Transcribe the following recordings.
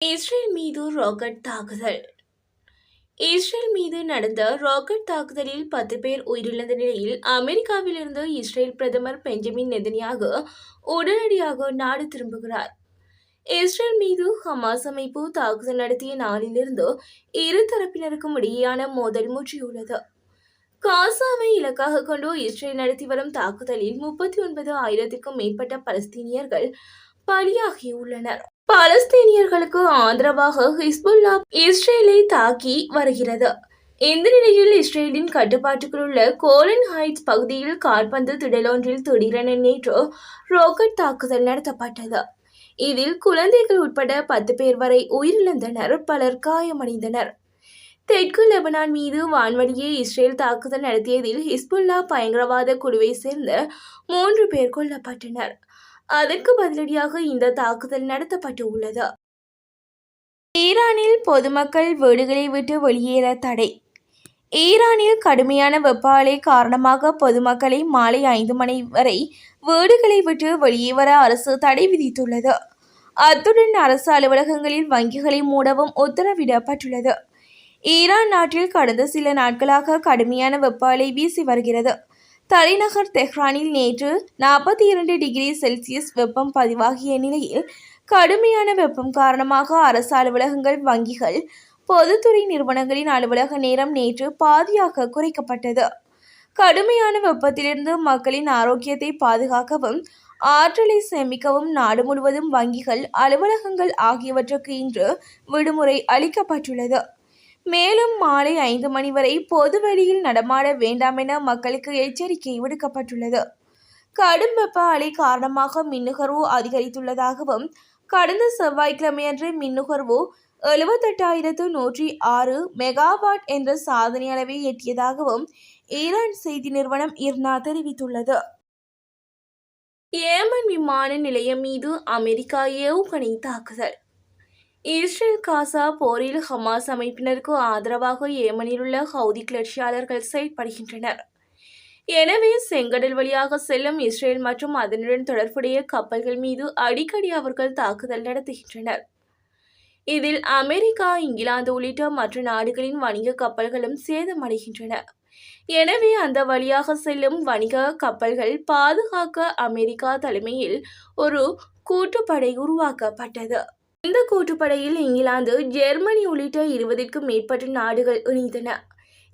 Israel மீது rocket தாக்குதல். Israel மீது நடந்த ராக்கெட் தாக்குதலில் பத்து பேர் உயிரிழந்த நிலையில் அமெரிக்காவிலிருந்து இஸ்ரேல் பிரதமர் பெஞ்சமின் நெதனியாக உடனடியாக நாடு திரும்புகிறார். இஸ்ரேல் மீது ஹமாஸ் அமைப்பு தாக்குதல் நடத்திய நாளிலிருந்து இரு தரப்பினருக்கும் இடையேயான மோதல் முற்றியுள்ளது. காசாவை இலக்காக கொண்டு இஸ்ரேல் நடத்தி வரும் தாக்குதலில் முப்பத்தி ஒன்பது ஆயிரத்திற்கும் மேற்பட்ட பலஸ்தீனியர்கள் பலியாகியுள்ளனர். பாலஸ்தீனியர்களுக்கு ஆதரவாக ஹிஸ்புல்லா இஸ்ரேலை தாக்கி வருகிறது. இந்த நிலையில் இஸ்ரேலின் கட்டுப்பாட்டுக்குள் உள்ள கோலன் ஹைட்ஸ் பகுதியில் கால்பந்து திடலொன்றில் திடீரென நேற்று ராக்கெட் தாக்குதல் நடத்தப்பட்டது. இதில் குழந்தைகள் உட்பட பத்து பேர் வரை உயிரிழந்தனர் பலர் காயமடைந்தனர். தெற்கு லெபனான் மீது வான்வழியே இஸ்ரேல் தாக்குதல் நடத்தியதில் ஹிஸ்புல்லா பயங்கரவாத குழுவை சேர்ந்த மூன்று பேர் கொல்லப்பட்டனர். அதற்கு பதிலடியாக இந்த தாக்குதல் நடத்தப்பட்டு உள்ளது ஈரானில் பொதுமக்கள் வீடுகளை விட்டு வெளியேற தடை. ஈரானில் கடுமையான வெப்ப அலை காரணமாக பொதுமக்களை மாலை ஐந்து மணி வரை வீடுகளை விட்டு வெளியே வர அரசு தடை விதித்துள்ளது. அத்துடன் அரசு அலுவலகங்களில் வங்கிகளை மூடவும் உத்தரவிடப்பட்டுள்ளது. ஈரான் நாட்டில் கடந்த சில நாட்களாக கடுமையான வெப்ப அலை வீசி வருகிறது. தலைநகர் தெஹ்ரானில் நேற்று நாற்பத்தி இரண்டு டிகிரி செல்சியஸ் வெப்பம் பதிவாகிய நிலையில் கடுமையான வெப்பம் காரணமாக அரசு அலுவலகங்கள் வங்கிகள் பொதுத்துறை நிறுவனங்களின் அலுவலக நேரம் நேற்று பாதியாக குறைக்கப்பட்டது. கடுமையான வெப்பத்திலிருந்து மக்களின் ஆரோக்கியத்தை பாதுகாக்கவும் ஆற்றலை சேமிக்கவும் நாடு முழுவதும் வங்கிகள் அலுவலகங்கள் ஆகியவற்றுக்கு இன்று விடுமுறை அளிக்கப்பட்டுள்ளது. மேலும் மாலை ஐந்து மணி வரை பொது வழியில் நடமாட வேண்டாம் என மக்களுக்கு எச்சரிக்கை விடுக்கப்பட்டுள்ளது. கடும் வெப்ப அலை காரணமாக மின்னுகர்வு அதிகரித்துள்ளதாகவும் கடந்த செவ்வாய்க்கிழமையன்று மின்னுகர்வு எழுபத்தெட்டாயிரத்து நூற்றி ஆறு மெகாவாட் என்ற சாதனை அளவை எட்டியதாகவும் ஈரான் செய்தி நிறுவனம் இர்னா தெரிவித்துள்ளது. ஏமன் விமான நிலையம் மீது அமெரிக்கா ஏவுகணை தாக்குதல். இஸ்ரேல் காசா போரில் ஹமாஸ் அமைப்பினருக்கு ஆதரவாக ஏமனில் உள்ள ஹவுதி கிளர்ச்சியாளர்கள் செயல்படுகின்றனர் எனவே செங்கடல் வழியாக செல்லும் இஸ்ரேல் மற்றும் அதனுடன் தொடர்புடைய கப்பல்கள் மீது அடிக்கடி அவர்கள் தாக்குதல் நடத்துகின்றனர். இதில் அமெரிக்கா இங்கிலாந்து உள்ளிட்ட மற்ற நாடுகளின் வணிக கப்பல்களும் சேதமடைகின்றன. எனவே அந்த வழியாக செல்லும் வணிக கப்பல்கள் பாதுகாக்க அமெரிக்கா தலைமையில் ஒரு கூட்டுப்படை உருவாக்கப்பட்டது. இந்த கூட்டுப்படையில் இங்கிலாந்து ஜெர்மனி உள்ளிட்ட இருபதிற்கும் மேற்பட்ட நாடுகள் இணைந்தன.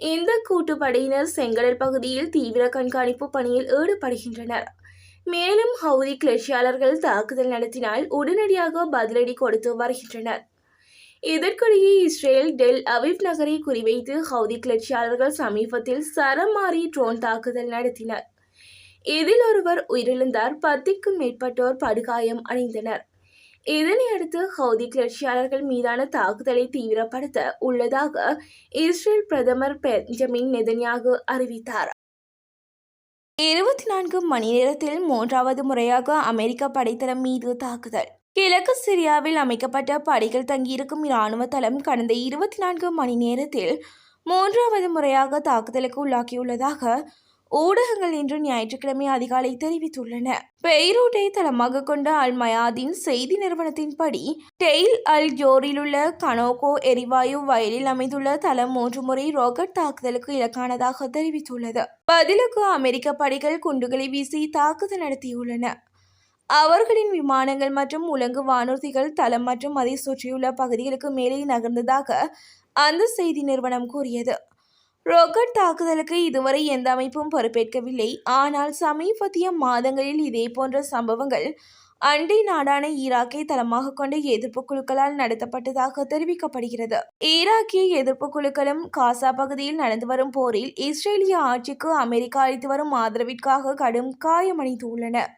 இந்த கூட்டுப்படையினர் செங்கடல் பகுதியில் தீவிர கண்காணிப்பு பணியில் ஈடுபடுகின்றனர். மேலும் ஹவுதி கிளர்ச்சியாளர்கள் தாக்குதல் நடத்தினால் உடனடியாக பதிலடி கொடுத்து வருகின்றனர். இதற்கிடையே இஸ்ரேல் டெல் அவிவ் நகரை குறிவைத்து ஹவுதி கிளர்ச்சியாளர்கள் சமீபத்தில் சரமாரி ட்ரோன் தாக்குதல் நடத்தினர். இதில் ஒருவர் உயிரிழந்தார் பத்திற்கும் மேற்பட்டோர் படுகாயம் அடைந்தனர். இதனையடுத்து ஹவுதி கிளர்ச்சியாளர்கள் மீதான தாக்குதலை தீவிரப்படுத்த உள்ளதாக இஸ்ரேல் பிரதமர் பெஞ்சமின் நெதன்யாகு அறிவித்தார். இருபத்தி நான்கு மணி நேரத்தில் மூன்றாவது முறையாக அமெரிக்க படைத்தளம் மீது தாக்குதல். கிழக்கு சிரியாவில் அமைக்கப்பட்ட படைகள் தங்கியிருக்கும் இராணுவ தளம் கடந்த இருபத்தி நான்கு மணி நேரத்தில் மூன்றாவது முறையாக தாக்குதலுக்கு உள்ளாக்கியுள்ளதாக ஊடகங்கள் இன்று ஞாயிற்றுக்கிழமை அதிகாலை தெரிவித்துள்ளன. பெய்ரூட்டை தளமாக கொண்ட அல் மயாதின் செய்தி நிறுவனத்தின்படி டெய்ல் அல் ஜோரில் உள்ள கனோகோ எரிவாயு வயலில் அமைந்துள்ள தளம் மூன்று முறை ராக்கெட் தாக்குதலுக்கு இலக்கானதாக தெரிவித்துள்ளது. பதிலுக்கு அமெரிக்க படைகள் குண்டுகளை வீசி தாக்குதல் நடத்தியுள்ளன. அவர்களின் விமானங்கள் மற்றும் உலங்கு வானூர்திகள் தளம் மற்றும் அதை சுற்றியுள்ள பகுதிகளுக்கு மேலே நகர்ந்ததாக அந்த செய்தி நிறுவனம் கூறியது. ராக்கெட் தாக்குதலுக்கு இதுவரை எந்த அமைப்பும் பொறுப்பேற்கவில்லை. ஆனால் சமீபத்திய மாதங்களில் இதே போன்ற சம்பவங்கள் அண்டை நாடான ஈராக்கை தளமாக கொண்ட எதிர்ப்பு குழுக்களால் நடத்தப்பட்டதாக தெரிவிக்கப்படுகிறது. ஈராக்கிய எதிர்ப்பு குழுக்களும் காசா பகுதியில் நடந்து வரும் போரில் இஸ்ரேலிய ஆட்சிக்கு அமெரிக்கா அளித்து வரும் ஆதரவிற்காக கடும் காயமடைந்துள்ளன.